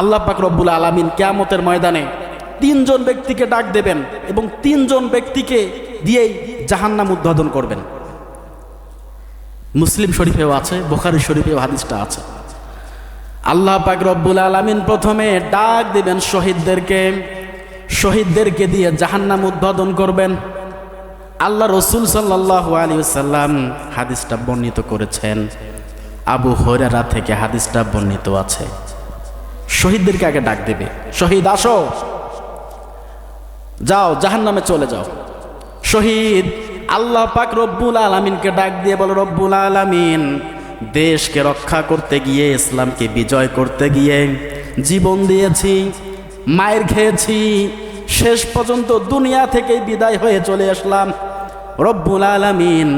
আল্লাহ পাক রব্বুল আলামিন কেয়ামতের ময়দানে তিনজন ব্যক্তিকে ডাক দেবেন এবং তিনজন ব্যক্তিকে দিয়েই জাহান্নাম উদ্বোধন করবেন। মুসলিম শরীফেও আছে, বোখারি শরীফেও হাদিসটা আছে। আল্লাহ পাক রব্বুল আলামিন প্রথমে ডাক দেবেন শহীদদেরকে শহীদদেরকে দিয়ে জাহান্নাম উদ্বোধন করবেন। আল্লাহ রসুল সাল্লাহ আলী সাল্লাম হাদিসটা বর্ণিত করেছেন। আবু হরেরা থেকে হাদিসটা বর্ণিত আছে। শহীদদেরকে আগে ডাক দেবে। শহীদ, আসো। যাও, জাহান্নামে চলে যাও। শহীদ, আল্লাহ পাক রব্বুল আলামিনকে ডাক দিয়ে বলো, রব্বুল আলামিন, দেশকে রক্ষা করতে গিয়ে, ইসলামকে বিজয় করতে গিয়ে জীবন দিয়েছি, মায়ের খেয়েছি, শেষ পর্যন্ত দুনিয়া থেকে বিদায় হয়ে চলে আসলাম। রব্বুল আলামিন,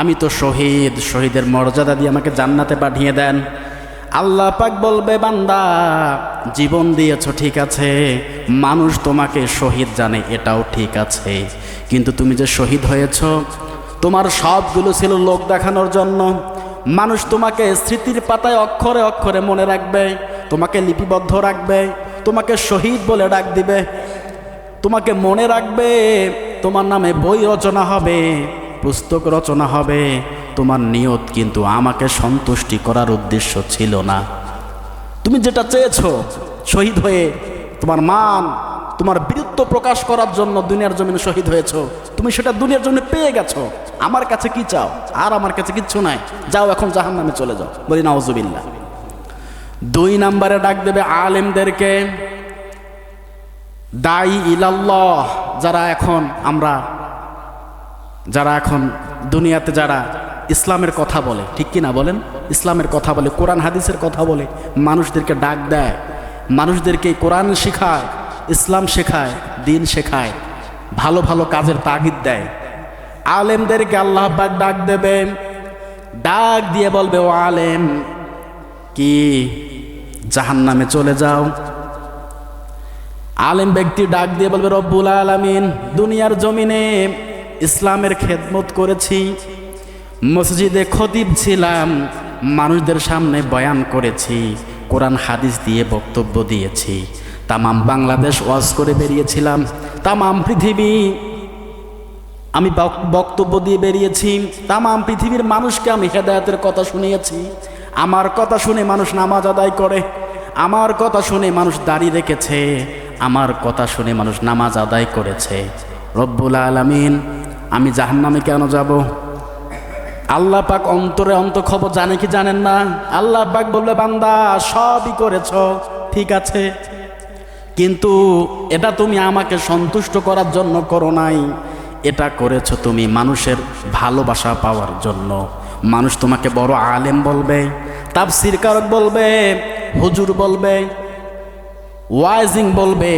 আমি তো শহীদ, শহীদের মর্যাদা দিয়ে আমাকে জান্নাতে পাঠিয়ে দেন। আল্লাহ পাক বলবে, বান্দা, জীবন দিয়েছ ঠিক আছে, মানুষ তোমাকে শহীদ জানে, এটাও ঠিক আছে। কিন্তু তুমি যে শহীদ হয়েছ, তোমার সবগুলো ছিল লোক দেখানোর জন্য। মানুষ তোমাকে স্মৃতির পাতায় অক্ষরে অক্ষরে মনে রাখবে, তোমাকে লিপিবদ্ধ রাখবে, তোমাকে শহীদ বলে ডাক দিবে, তোমাকে মনে রাখবে, তোমার নামে বই রচনা হবে, পুস্তক রচনা হবে তোমার নিয়ত কিন্তু আমাকে সন্তুষ্টি করার উদ্দেশ্য ছিল না। তুমি যেটা চেয়েছো, শহীদ হয়ে তোমার মান, তোমার বীরত্ব প্রকাশ করার জন্য দুনিয়ার জমিনে শহীদ হয়েছো, তুমি সেটা দুনিয়ার জন্য পেয়ে গেছো। আমার কাছে কি চাও? আর আমার কাছে কিচ্ছু নাই। যাও এখন জাহান নামে চলে যাও। বলি নাউজুবিল্লা দুই নাম্বারে ডাক দেবে আলেমদেরকে, দায়ী ইলাল্লাহ যারা এখন আমরা, যারা এখন দুনিয়াতে যারা ইসলামের কথা বলে, ঠিক কি না বলেন? ইসলামের কথা বলে, কোরআন, হাদিসের কথা বলে, মানুষদেরকে ডাক দেয়, মানুষদেরকে কোরআন শেখায়, ইসলাম শেখায়, দিন শেখায়, ভালো ভালো কাজের তাগিদ দেয়। আলেমদেরকে আল্লাহ পাক ডাক দেবে, ডাক দিয়ে বলবে, ও আলেম, কি জাহান্নামে চলে যাও? আলেম ব্যক্তি ডাক দিয়ে বলবে, রব্বুল আলামিন, দুনিয়ার জমিনে ইসলামের খেদমত করেছি মসজিদে খতিব ছিলাম, মানুষদের সামনে বয়ান করেছি, কোরআন হাদিস দিয়ে বক্তব্য দিয়েছি। তামাম বাংলাদেশ ওয়াজ করে বেরিয়েছিলাম, তামাম পৃথিবী আমি বক- বক্তব্য দিয়ে বেরিয়েছি, তামাম পৃথিবীর মানুষকে আমি হেদায়তের কথা শুনিয়েছি। আমার কথা শুনে মানুষ নামাজ আদায় করে, আমার কথা শুনে মানুষ দাঁড়িয়ে রেখেছে, আমার কথা শুনে মানুষ নামাজ আদায় করেছে। রব্বুল আলামিন, আমি জাহান্নামে কেন যাব? আল্লাহ পাক অন্তরে অন্ত খবর জানে কি জানেন না? আল্লাহ পাক বলবে, বান্দা, সবই করেছ, ঠিক আছে। কিন্তু এটা তুমি আমাকে সন্তুষ্ট করার জন্য করো নাই। এটা করেছ তুমি মানুষের ভালোবাসা পাওয়ার জন্য। মানুষ তোমাকে বড় আলেম বলবে, তাফসির কারক বলবে, হুজুর বলবে, ওয়াইজিং বলবে,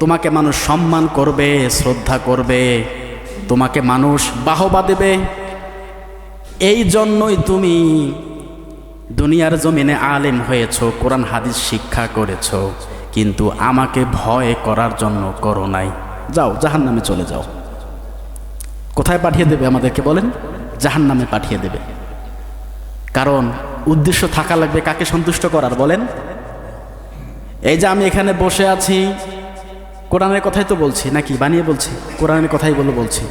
তোমাকে মানুষ সম্মান করবে, শ্রদ্ধা করবে, তোমাকে মানুষ বাহবা দেবে। এই জন্যই তুমি দুনিয়ার জমিনে আলেম হয়েছ, কোরআন, হাদিস শিক্ষা করেছ, কিন্তু আমাকে ভয় করার জন্য করো নাই। যাও জাহান নামে চলে যাও। কোথায় পাঠিয়ে দেবে আমাদেরকে বলেন? জাহান নামে পাঠিয়ে দেবে। কারণ উদ্দেশ্য থাকা লাগবে কাকে সন্তুষ্ট করার, বলেন? এই যে আমি এখানে বসে আছি, কোরআনের কথাই তো বলছি, নাকি বানিয়ে বলছি? কোরআনের কথাই বলে বলছি।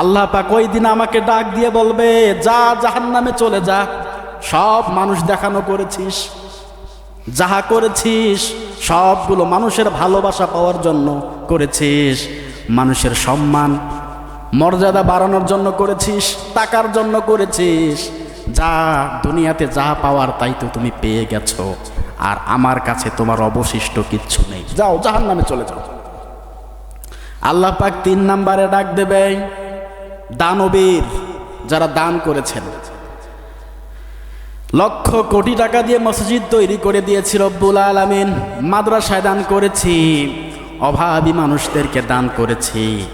আল্লাহ পাক ওই দিন আমাকে ডাক দিয়ে বলবে, যা জাহান নামে চলে যা, সব মানুষ দেখানো করেছিস, যাহা করেছিস, সবগুলো মানুষের ভালোবাসা পাওয়ার জন্য করেছিস, মানুষের সম্মান, মর্যাদা বাড়ানোর জন্য করেছিস, টাকার জন্য করেছিস, যা দুনিয়াতে যা পাওয়ার তাই তো তুমি পেয়ে গেছো, আর আমার কাছে তোমার অবশিষ্ট কিচ্ছু নেই। যাও জাহান নামে চলে যাও। আল্লাহ পাক তিন নাম্বারে ডাক দেবে দানবীর যারা দান করেছেন। লক্ষ কোটি টাকা দিয়ে মসজিদ তৈরি করে দিয়েছি রব্বুল আলামিন। মাদ্রাসায় দান করেছি। অভাবী মানুষদেরকে দান করেছি।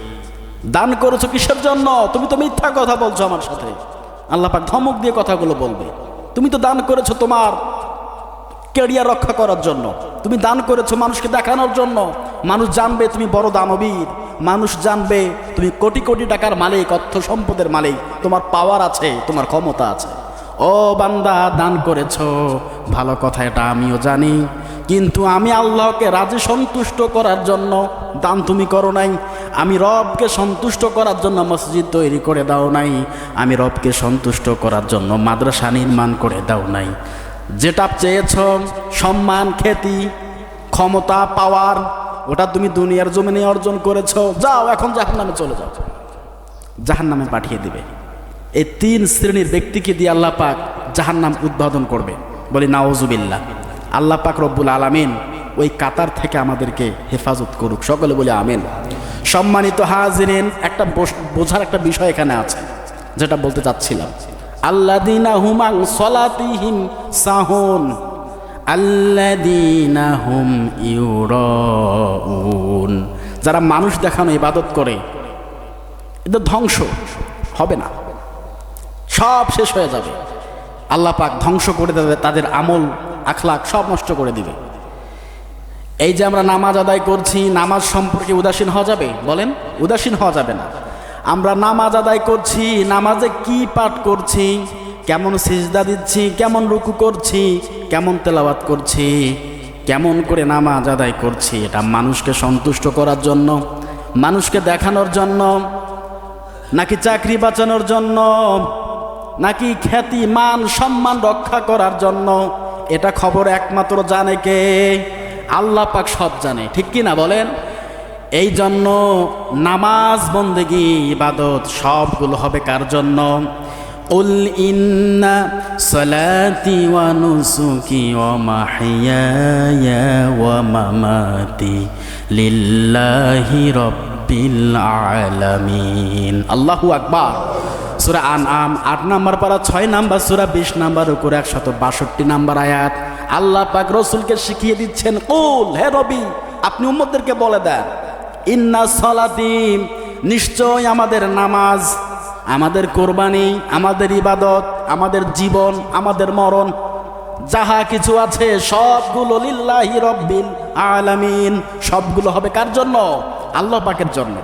দান করেছ কিসের জন্য? তুমি তো মিথ্যা কথা বলছো আমার সাথে। আল্লাহ পাক ধমক দিয়ে কথাগুলো বলবে। তুমি তো দান করেছ তোমার কেরিয়ার রক্ষা করার জন্য। তুমি দান করেছ মানুষকে দেখানোর জন্য। মানুষ জানবে তুমি বড় দানবীর। মানুষ জানবে তুমি কোটি কোটি টাকার মালিক, অর্থ সম্পদের মালিক। তোমার পাওয়ার আছে, তোমার ক্ষমতা আছে। ও বান্দা, দান করেছ। ভালো কথা, এটা আমিও জানি। কিন্তু আমি আল্লাহকে রাজি সন্তুষ্ট করার জন্য দান তুমি করো নাই। আমি রবকে সন্তুষ্ট করার জন্য মসজিদ তৈরি করে দাও নাই। আমি রবকে সন্তুষ্ট করার জন্য মাদ্রাসা নির্মাণ করে দাও নাই। যেটা চেয়েছ সম্মান, খ্যাতি, ক্ষমতা পাওয়ার ওটা তুমি দুনিয়ার জমিনে অর্জন করেছ। যাও, এখন জাহান নামে চলে যাও। জাহান নামে পাঠিয়ে দিবে। এই তিন শ্রেণির ব্যক্তিকে দিয়ে আল্লাহ পাক জাহান নাম উদ্বোধন করবে। বলি নাওজুবিল্লা আল্লাহ পাক রব্বুল আলামিন ওই কাতার থেকে আমাদেরকে হেফাজত করুক। সকলে বলে, আমিন। সম্মানিত হাজিরেন, একটা বোঝ- বোঝার একটা বিষয় এখানে আছে, যেটা বলতে চাচ্ছিলাম। আল্লাদিনা হুমাং সলাতিহিম সাহুন। আল্লাদিনা হুম ইউরাউন। যারা মানুষ দেখানো ইবাদত করে, এদের ধ্বংস হবে না। সব শেষ হয়ে যাবে। আল্লাহ পাক ধ্বংস করে দেবে, তাদের আমল আখলাক সব নষ্ট করে দিবে। এই যে আমরা নামাজ আদায় করছি, নামাজ সম্পর্কে উদাসীন হওয়া যাবে? বলেন, উদাসীন হওয়া যাবে না। আমরা নামাজ আদায় করছি, নামাজে কি পাঠ করছি? কেমন সিজদা দিচ্ছি, কেমন রুকু করছি, কেমন তেলাওয়াত করছি, কেমন করে নামাজ আদায় করছি, এটা মানুষকে সন্তুষ্ট করার জন্য, মানুষকে দেখানোর জন্য, নাকি চাকরি বাঁচানোর জন্য, নাকি খ্যাতি, মান, সম্মান রক্ষা করার জন্য, এটা খবর একমাত্র জানে কে? আল্লাহ পাক সব জানে, ঠিক কি না বলেন? এই জন্য নামাজ, বন্দেগি, ইবাদত সবগুলো হবে কার জন্য? সলাতি ওয়া নুসুকি ওয়া মাহিয়ায়া ওয়া মামাতি লিল্লাহি রাব্বিল আলামিন আল্লাহু আকবার। সুরা আন আম আট নাম্বার পারা, ছয় নাম্বার সুরা, বিশ নাম্বার উপর একশত বাষট্টি নাম্বার আয়াত। আল্লাহ পাক রসুলকে শিখিয়ে দিচ্ছেন, কুল, হে রবি, আপনি উম্মদেরকে বলে দেন, ইন্না সলাতিম নিশ্চয় আমাদের নামাজ আমাদের কোরবানি, আমাদের ইবাদত, আমাদের জীবন, আমাদের মরণ, যাহা কিছু আছে সবগুলো লিল্লাহি রব্বিল আলামিন। সবগুলো হবে কার জন্য? আল্লাহ পাকের জন্য।